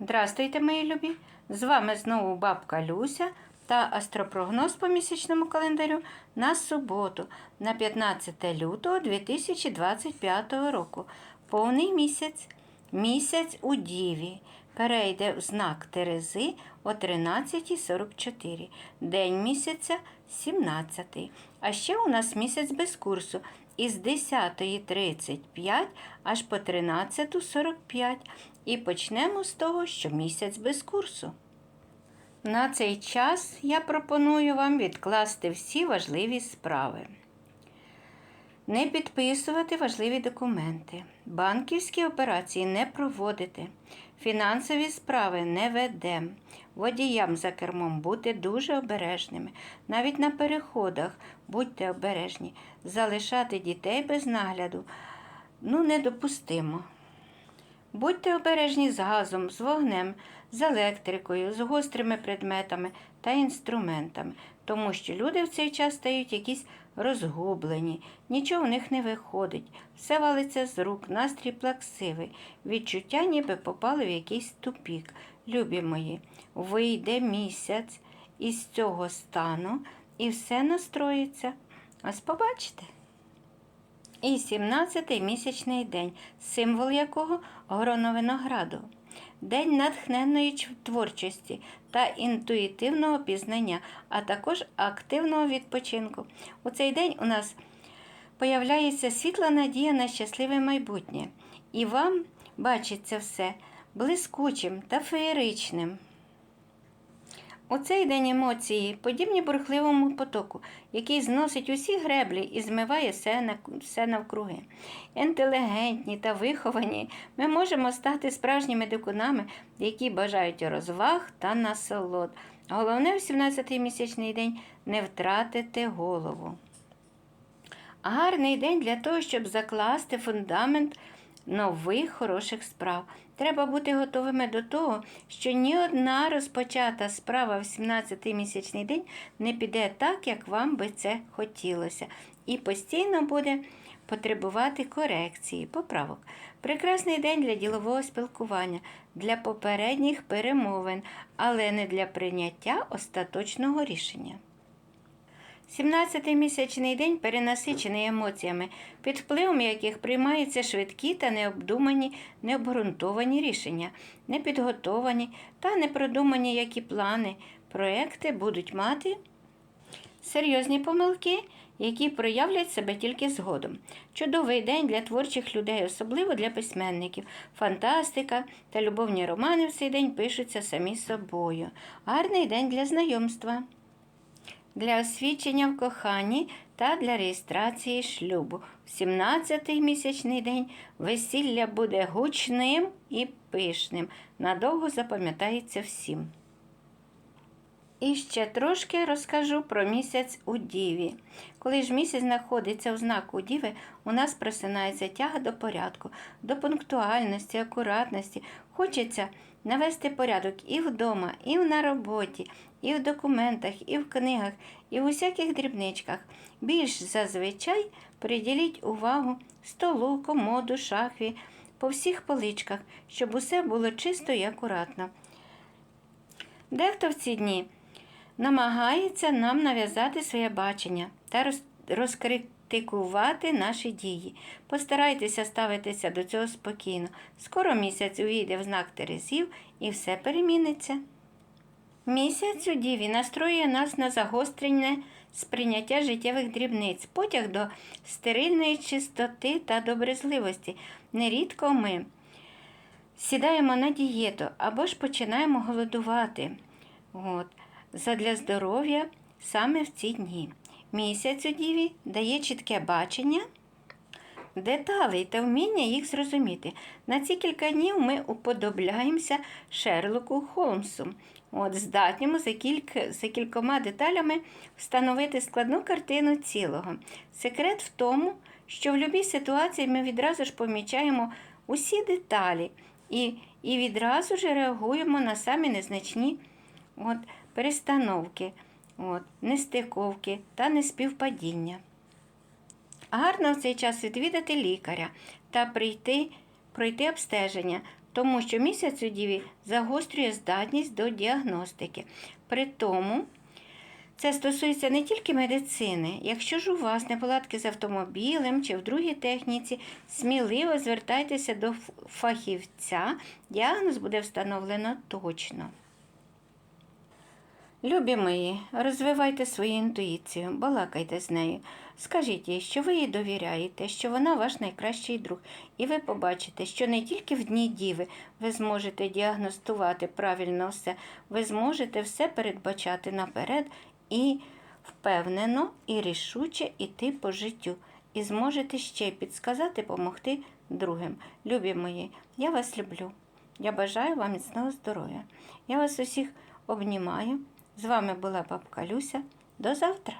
Здрастуйте, мої любі! З вами знову бабка Люся та астропрогноз по місячному календарю на суботу, на 15 лютого 2025 року. Повний місяць. Місяць у Діві. Перейде в знак Терези о 13.44. День місяця 17. А ще у нас місяць без курсу із 10.35 аж по 13.45. І почнемо з того, що місяць без курсу. На цей час я пропоную вам відкласти всі важливі справи. Не підписувати важливі документи, банківські операції не проводити, фінансові справи не ведемо, водіям за кермом бути дуже обережними. Навіть на переходах будьте обережні, залишати дітей без нагляду ну, недопустимо. Будьте обережні з газом, з вогнем, з електрикою, з гострими предметами та інструментами, тому що люди в цей час стають якісь розгублені, нічого в них не виходить, все валиться з рук, настрій плаксивий, відчуття ніби попали в якийсь тупік. Любі мої, вийде місяць із цього стану і все настроїться. Ось побачите. І 17-й місячний день, символ якого гроно винограду. День натхненної творчості та інтуїтивного пізнання, а також активного відпочинку. У цей день у нас появляється світла надія на щасливе майбутнє. І вам бачиться все блискучим та феєричним. У цей день емоції подібні бурхливому потоку, який зносить усі греблі і змиває все, на- все навкруги. Інтелігентні та виховані, ми можемо стати справжніми дикунами, які бажають розваг та насолод. Головне в 17-й місячний день не втратити голову. Гарний день для того, щоб закласти фундамент нових хороших справ. Треба бути готовими до того, що ні одна розпочата справа в 17-й місячний день не піде так, як вам би це хотілося, і постійно буде потребувати корекції, поправок. Прекрасний день для ділового спілкування, для попередніх перемовин, але не для прийняття остаточного рішення. 17-й місячний день перенасичений емоціями, під впливом яких приймаються швидкі та необдумані, необґрунтовані рішення, непідготовані та непродумані які плани, проекти будуть мати серйозні помилки, які проявлять себе тільки згодом. Чудовий день для творчих людей, особливо для письменників. Фантастика та любовні романи в цей день пишуться самі собою. Гарний день для знайомства для освідчення в коханні та для реєстрації шлюбу. В 17-й місячний день весілля буде гучним і пишним. Надовго запам'ятається всім. І ще трошки розкажу про місяць у Діві. Коли ж місяць знаходиться у знаку Діви, у нас просинається тяга до порядку, до пунктуальності, акуратності. Хочеться навести порядок і вдома, і на роботі, і в документах, і в книгах, і в усяких дрібничках. Більш зазвичай приділіть увагу столу, комоду, шахві, по всіх поличках, щоб усе було чисто і акуратно. Дехто в ці дні намагається нам нав'язати своє бачення та розкритикувати наші дії. Постарайтеся ставитися до цього спокійно. Скоро місяць увійде в знак Терезів і все переміниться. Місяць у Діві настроює нас на загострення сприйняття життєвих дрібниць, потяг до стерильної чистоти та доброзливості. Нерідко ми сідаємо на дієту або ж починаємо голодувати. От. Задля здоров'я саме в ці дні. Місяць у Діві дає чітке бачення деталей та вміння їх зрозуміти. На ці кілька днів ми уподобляємося Шерлоку Холмсу. От, здатньому за, кілька, за кількома деталями встановити складну картину цілого. Секрет в тому, що в будь-якій ситуації ми відразу ж помічаємо усі деталі і, і відразу ж реагуємо на самі незначні от, перестановки, от, нестиковки та неспівпадіння. Гарно в цей час відвідати лікаря та прийти, пройти обстеження, тому що місяць у Діві загострює здатність до діагностики. При тому це стосується не тільки медицини. Якщо ж у вас неполадки з автомобілем чи в другій техніці, сміливо звертайтеся до фахівця, діагноз буде встановлено точно. Любі мої, розвивайте свою інтуїцію, балакайте з нею. Скажіть їй, що ви їй довіряєте, що вона ваш найкращий друг, і ви побачите, що не тільки в дні діви ви зможете діагностувати правильно все, ви зможете все передбачати наперед і впевнено і рішуче йти по життю. І зможете ще підсказати, допомогти другим. Любі мої, я вас люблю. Я бажаю вам міцного здоров'я. Я вас усіх обнімаю. З вами була бабка Люся. До завтра!